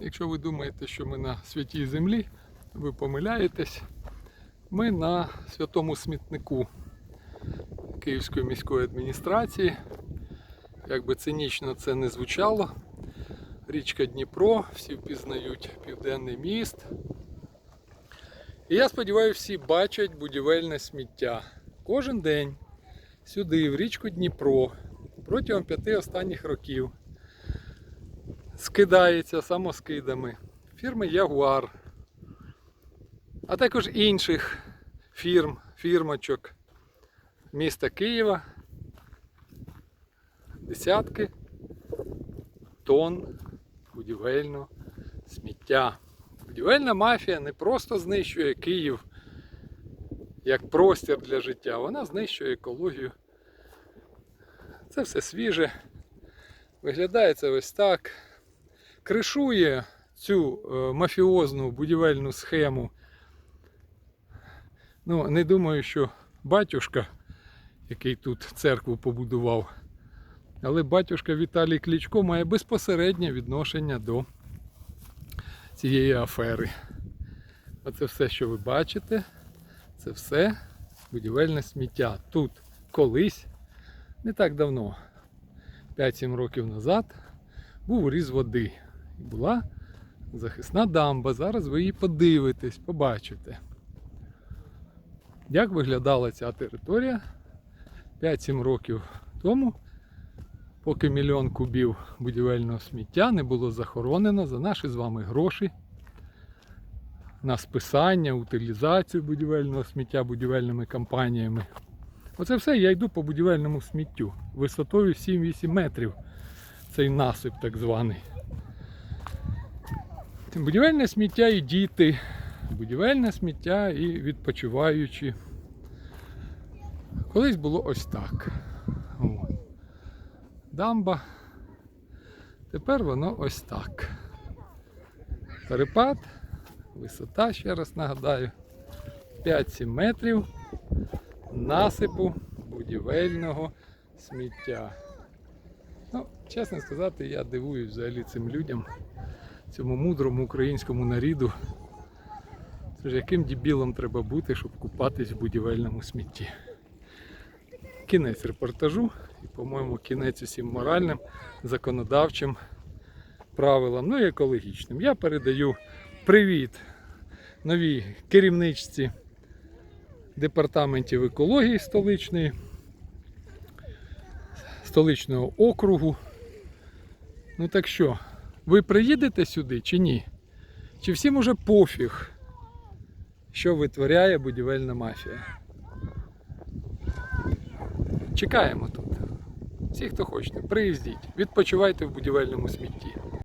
Якщо ви думаєте, що ми на святій землі, ви помиляєтесь. Ми на святому смітнику Київської міської адміністрації. Як би цинічно це не звучало, річка Дніпро, всі впізнають Південний міст. І я сподіваюся, всі бачать будівельне сміття. Кожен день сюди, в річку Дніпро, протягом п'яти останніх років скидається самоскидами фірми Ягуар, а також інших фірм, фірмочок міста Києва. Десятки тонн будівельного сміття. Будівельна мафія не просто знищує Київ як простір для життя, вона знищує екологію. Це все свіже. Виглядає це ось так. Кришує цю е, мафіозну будівельну схему. Ну, не думаю, що батюшка, який тут церкву побудував, але батюшка Віталій Кличко має безпосереднє відношення до цієї афери. Оце все, що ви бачите, це все будівельне сміття. Тут колись, не так давно, 5-7 років назад, був уріз води. Була захисна дамба. Зараз ви її подивитесь, побачите. Як виглядала ця територія 5-7 років тому, поки мільйон кубів будівельного сміття не було захоронено за наші з вами гроші на списання, утилізацію будівельного сміття будівельними компаніями. Оце все я йду по будівельному сміттю висотою 7-8 метрів. Цей насип так званий. Будівельне сміття і діти, будівельне сміття і відпочиваючі. Колись було ось так. От. Дамба. Тепер воно ось так. Перепад, висота, ще раз нагадаю, 5-7 метрів насипу будівельного сміття. Ну, чесно сказати, я дивуюсь взагалі цим людям, цьому мудрому українському наріду. Це ж яким дебілом треба бути, щоб купатись в будівельному смітті. Кінець репортажу і, по-моєму, кінець усім моральним, законодавчим правилам, ну і екологічним. Я передаю привіт новій керівничці департаментів екології столичної, столичного округу. Ну так що, ви приїдете сюди чи ні? Чи всім уже пофіг, що витворяє будівельна мафія? Чекаємо тут. Всі, хто хочете, приїздіть, відпочивайте в будівельному смітті.